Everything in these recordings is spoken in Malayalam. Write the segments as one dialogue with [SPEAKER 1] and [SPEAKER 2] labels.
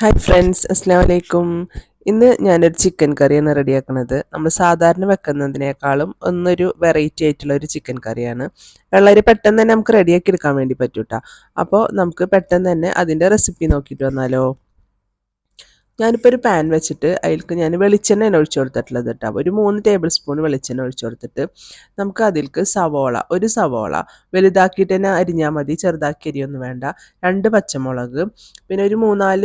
[SPEAKER 1] ഹായ് ഫ്രണ്ട്സ് അസ്സാം വലൈക്കും ഇന്ന് ഞാനൊരു ചിക്കൻ കറിയാണ് റെഡിയാക്കുന്നത്. നമ്മൾ സാധാരണ വെക്കുന്നതിനേക്കാളും ഒന്നൊരു വെറൈറ്റി ആയിട്ടുള്ള ഒരു ചിക്കൻ കറിയാണ് വളരെ പെട്ടെന്ന് തന്നെ നമുക്ക് റെഡിയാക്കി എടുക്കാൻ വേണ്ടി പറ്റൂട്ടോ. അപ്പോൾ നമുക്ക് പെട്ടെന്ന് തന്നെ അതിന്റെ റെസിപ്പി നോക്കിയിട്ട് വന്നാലോ. ഞാനിപ്പോൾ ഒരു പാൻ വെച്ചിട്ട് അതിലേക്ക് ഞാൻ വെളിച്ചെണ്ണയാണ് ഒഴിച്ചു കൊടുത്തിട്ടുള്ളത് കേട്ടോ ഒരു മൂന്ന് ടേബിൾ സ്പൂൺ വെളിച്ചെണ്ണ ഒഴിച്ചു കൊടുത്തിട്ട് നമുക്ക് അതിലേക്ക് സവോള ഒരു സവോള. വലുതാക്കിയിട്ട് തന്നെ അരിഞ്ഞാൽ മതി ചെറുതാക്കി അരിയൊന്നും വേണ്ട. രണ്ട് പച്ചമുളക് പിന്നെ ഒരു മൂന്നാൽ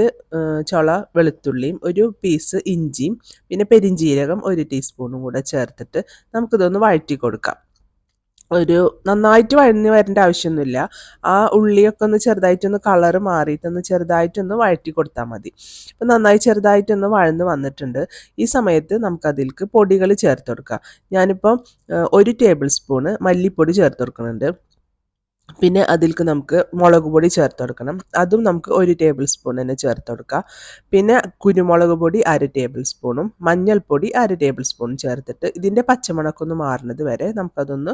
[SPEAKER 1] ചുള വെളുത്തുള്ളിയും ഒരു പീസ് ഇഞ്ചിയും പിന്നെ പെരിഞ്ചീരകം ഒരു ടീസ്പൂണും കൂടെ ചേർത്തിട്ട് നമുക്കിതൊന്ന് വഴറ്റി കൊടുക്കാം. ഒരു നന്നായിട്ട് വഴഞ്ഞ് വരേണ്ട ആവശ്യമൊന്നുമില്ല. ആ ഉള്ളിയൊക്കെ ഒന്ന് ചെറുതായിട്ടൊന്ന് കളറ് മാറിയിട്ടൊന്ന് ചെറുതായിട്ടൊന്ന് വഴറ്റി കൊടുത്താൽ മതി. അപ്പം നന്നായി ചെറുതായിട്ടൊന്ന് വഴന്ന് വന്നിട്ടുണ്ട്. ഈ സമയത്ത് നമുക്കതിലേക്ക് പൊടികൾ ചേർത്ത് കൊടുക്കാം. ഞാനിപ്പം ഒരു ടേബിൾ സ്പൂണ് മല്ലിപ്പൊടി ചേർത്ത് കൊടുക്കുന്നുണ്ട്. പിന്നെ അതിലേക്ക് നമുക്ക് മുളക് പൊടി ചേർത്ത് കൊടുക്കണം. അതും നമുക്ക് ഒരു ടേബിൾ സ്പൂൺ തന്നെ ചേർത്ത് കൊടുക്കുക പിന്നെ കുരുമുളക് പൊടി അര ടേബിൾ സ്പൂണും മഞ്ഞൾപ്പൊടി അര ടേബിൾ സ്പൂണും ചേർത്തിട്ട് ഇതിന്റെ പച്ചമുളക്കൊന്ന് മാറുന്നത് വരെ നമുക്കതൊന്ന്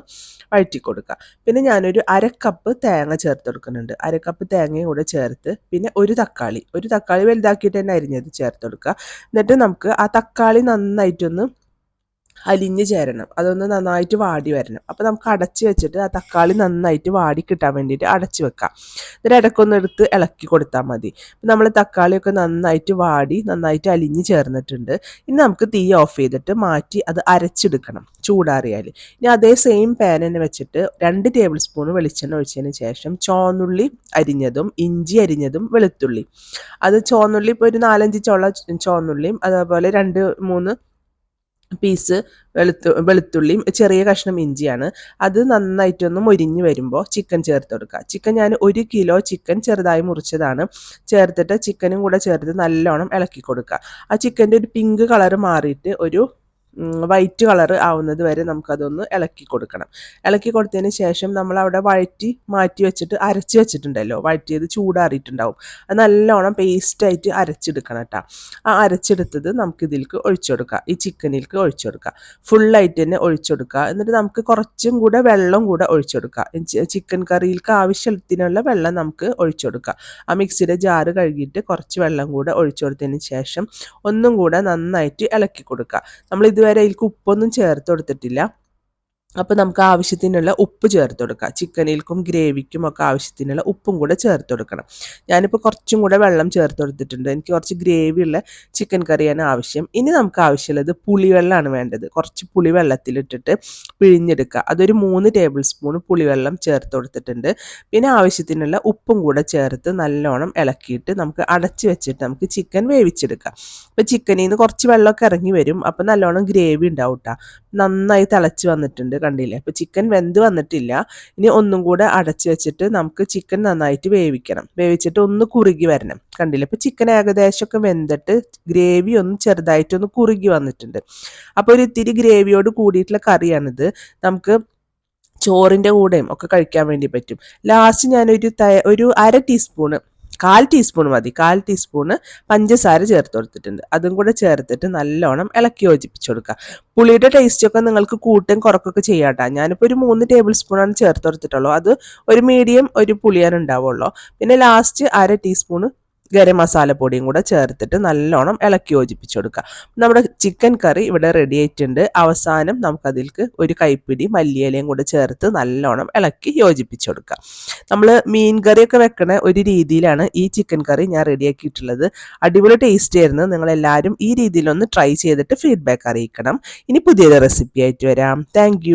[SPEAKER 1] വഴറ്റി കൊടുക്കാം. പിന്നെ ഞാനൊരു അര കപ്പ് തേങ്ങ ചേർത്ത് കൊടുക്കുന്നുണ്ട്. അര കപ്പ് തേങ്ങയും കൂടെ ചേർത്ത് പിന്നെ ഒരു തക്കാളി. ഒരു തക്കാളി വലുതാക്കിയിട്ട് തന്നെ അരിഞ്ഞത് ചേർത്ത് കൊടുക്കുക. എന്നിട്ട് നമുക്ക് ആ തക്കാളി നന്നായിട്ടൊന്ന് അലിഞ്ഞ് ചേരണം. അതൊന്ന് നന്നായിട്ട് വാടി വരണം. അപ്പോൾ നമുക്ക് അടച്ച് വെച്ചിട്ട് ആ തക്കാളി നന്നായിട്ട് വാടി കിട്ടാൻ വേണ്ടിയിട്ട് അടച്ച് വെക്കാം. എന്നിട്ട് ഇടയ്ക്കൊന്ന് എടുത്ത് ഇളക്കി കൊടുത്താൽ മതി. നമ്മൾ തക്കാളിയൊക്കെ നന്നായിട്ട് വാടി നന്നായിട്ട് അലിഞ്ഞ് ചേർന്നിട്ടുണ്ട്. ഇനി നമുക്ക് തീ ഓഫ് ചെയ്തിട്ട് മാറ്റി അത് അരച്ചെടുക്കണം ചൂടാറിയാൽ ഇനി അതേ സെയിം പാൻ തന്നെ വെച്ചിട്ട് രണ്ട് ടേബിൾ സ്പൂൺ വെളിച്ചെണ്ണ ഒഴിച്ചതിന് ശേഷം ചോന്നുള്ളി അരിഞ്ഞതും ഇഞ്ചി അരിഞ്ഞതും വെളുത്തുള്ളി. അത് ചോന്നുള്ളി ഇപ്പോൾ ഒരു നാലഞ്ച് ചോന്നുള്ളിയും അതേപോലെ രണ്ട് മൂന്ന് പീസ് വെളുത്തു വെളുത്തുള്ളിയും ചെറിയ കഷ്ണം ഇഞ്ചിയാണ്. അത് നന്നായിട്ടൊന്ന് മൊരിഞ്ഞ് വരുമ്പോൾ ചിക്കൻ ചേർത്ത് കൊടുക്കുക. ചിക്കൻ ഞാൻ ഒരു കിലോ ചിക്കൻ ചെറുതായി മുറിച്ചതാണ്. ചേർത്തിട്ട് ചിക്കനും കൂടെ ചേർത്ത് നല്ലോണം ഇളക്കി കൊടുക്കുക. ആ ചിക്കന്റെ ഒരു പിങ്ക് കളർ മാറിയിട്ട് ഒരു വൈറ്റ് കളർ ആവുന്നത് വരെ നമുക്കതൊന്ന് ഇളക്കി കൊടുക്കണം. ഇളക്കി കൊടുത്തതിന് ശേഷം നമ്മൾ അവിടെ വഴറ്റി മാറ്റി വെച്ചിട്ട് അരച്ച് വെച്ചിട്ടുണ്ടല്ലോ. വഴറ്റിയത് ചൂടാറിയിട്ടുണ്ടാവും. അത് നല്ലോണം പേസ്റ്റായിട്ട് അരച്ചെടുക്കണം കേട്ടോ. ആ അരച്ചെടുത്തത് നമുക്ക് ഇതിലേക്ക് ഒഴിച്ചു കൊടുക്കാം. ഈ ചിക്കനിലേക്ക് ഒഴിച്ചു കൊടുക്കുക ഫുള്ളായിട്ട് തന്നെ ഒഴിച്ചു കൊടുക്കുക എന്നിട്ട് നമുക്ക് കുറച്ചും കൂടെ വെള്ളം കൂടെ ഒഴിച്ചു കൊടുക്കുക ചിക്കൻ കറിയിലേക്ക് ആവശ്യത്തിനുള്ള വെള്ളം നമുക്ക് ഒഴിച്ചു കൊടുക്കുക ആ മിക്സിയുടെ ജാറ് കഴുകിയിട്ട് കുറച്ച് വെള്ളം കൂടെ ഒഴിച്ചു കൊടുത്തതിന് ശേഷം ഒന്നും കൂടെ നന്നായിട്ട് ഇളക്കി കൊടുക്കുക നമ്മൾ ഇത് ഇതുവരെ അതിൽ ഉപ്പൊന്നും ചേർത്ത് കൊടുത്തിട്ടില്ല. അപ്പോൾ നമുക്ക് ആവശ്യത്തിനുള്ള ഉപ്പ് ചേർത്ത് കൊടുക്കാം. ചിക്കനിൽക്കും ഗ്രേവിക്കും ഒക്കെ ആവശ്യത്തിനുള്ള ഉപ്പും കൂടെ ചേർത്ത് കൊടുക്കണം. ഞാനിപ്പോൾ കുറച്ചും കൂടെ വെള്ളം ചേർത്ത് കൊടുത്തിട്ടുണ്ട്. എനിക്ക് കുറച്ച് ഗ്രേവിയുള്ള ചിക്കൻ കറിയാണ് ആവശ്യം. ഇനി നമുക്ക് ആവശ്യമുള്ളത് പുളിവെള്ളമാണ് വേണ്ടത്. കുറച്ച് പുളി വെള്ളത്തിലിട്ടിട്ട് പിഴിഞ്ഞെടുക്കുക. അതൊരു മൂന്ന് ടേബിൾ സ്പൂൺ പുളിവെള്ളം ചേർത്ത് കൊടുത്തിട്ടുണ്ട്. പിന്നെ ആവശ്യത്തിനുള്ള ഉപ്പും കൂടെ ചേർത്ത് നല്ലോണം ഇളക്കിയിട്ട് നമുക്ക് അടച്ച് വെച്ചിട്ട് നമുക്ക് ചിക്കൻ വേവിച്ചെടുക്കാം. അപ്പോൾ ചിക്കനിൽ നിന്ന് കുറച്ച് വെള്ളമൊക്കെ ഇറങ്ങി വരും. അപ്പോൾ നല്ലോണം ഗ്രേവി ഉണ്ടാവും കേട്ടോ നന്നായി തിളച്ച് വന്നിട്ടുണ്ട്. കണ്ടില്ലേ? അപ്പോൾ ചിക്കൻ വെന്ത് വന്നിട്ടില്ല. ഇനി ഒന്നും കൂടെ അടച്ച് വെച്ചിട്ട് നമുക്ക് ചിക്കൻ നന്നായിട്ട് വേവിക്കണം. വേവിച്ചിട്ട് ഒന്ന് കുറുകി വരണം. കണ്ടില്ലേ? അപ്പോൾ ചിക്കൻ ഏകദേശമൊക്കെ വെന്തിട്ട് ഗ്രേവി ഒന്ന് ചെറുതായിട്ടൊന്ന് കുറുകി വന്നിട്ടുണ്ട്. അപ്പോൾ ഒരു ഇത്തിരി ഗ്രേവിയോട് കൂടിയിട്ടുള്ള കറിയാണിത്. നമുക്ക് ചോറിന്റെ കൂടെയും ഒക്കെ കഴിക്കാൻ വേണ്ടി പറ്റും. ലാസ്റ്റ് ഞാനൊരു ഒരു അര ടീസ്പൂണ് കാൽ ടീസ്പൂൺ മതി. കാൽ ടീസ്പൂണ് പഞ്ചസാര ചേർത്ത് കൊടുത്തിട്ടുണ്ട്. അതും കൂടെ ചേർത്തിട്ട് നല്ലോണം ഇളക്കി യോജിപ്പിച്ച് കൊടുക്കുക. പുളിയുടെ ടേസ്റ്റൊക്കെ നിങ്ങൾക്ക് കൂട്ടും കുറക്കൊക്കെ ചെയ്യാട്ടോ ഞാനിപ്പോൾ ഒരു മൂന്ന് ടേബിൾ സ്പൂണാണ് ചേർത്ത് കൊടുത്തിട്ടുള്ളൂ. അത് ഒരു മീഡിയം ഒരു പുളിയാണ് ഉണ്ടാവുള്ളൂ. പിന്നെ ലാസ്റ്റ് അര ടീസ്പൂണ് ഗരം മസാലപ്പൊടിയും കൂടെ ചേർത്തിട്ട് നല്ലോണം ഇളക്കി യോജിപ്പിച്ച് കൊടുക്കുക. നമ്മുടെ ചിക്കൻ കറി ഇവിടെ റെഡി ആയിട്ടുണ്ട്. അവസാനം നമുക്കതിലേക്ക് ഒരു കൈപ്പിടി മല്ലിയിലയും കൂടെ ചേർത്ത് നല്ലോണം ഇളക്കി യോജിപ്പിച്ച് കൊടുക്കുക. നമ്മൾ മീൻ കറിയൊക്കെ വെക്കണ ഒരു രീതിയിലാണ് ഈ ചിക്കൻ കറി ഞാൻ റെഡിയാക്കിയിട്ടുള്ളത് അടിപൊളി ടേസ്റ്റ് ആയിരുന്നു. നിങ്ങളെല്ലാവരും ഈ രീതിയിലൊന്ന് ട്രൈ ചെയ്തിട്ട് ഫീഡ്ബാക്ക് അറിയിക്കണം. ഇനി പുതിയൊരു റെസിപ്പി ആയിട്ട് വരാം. താങ്ക്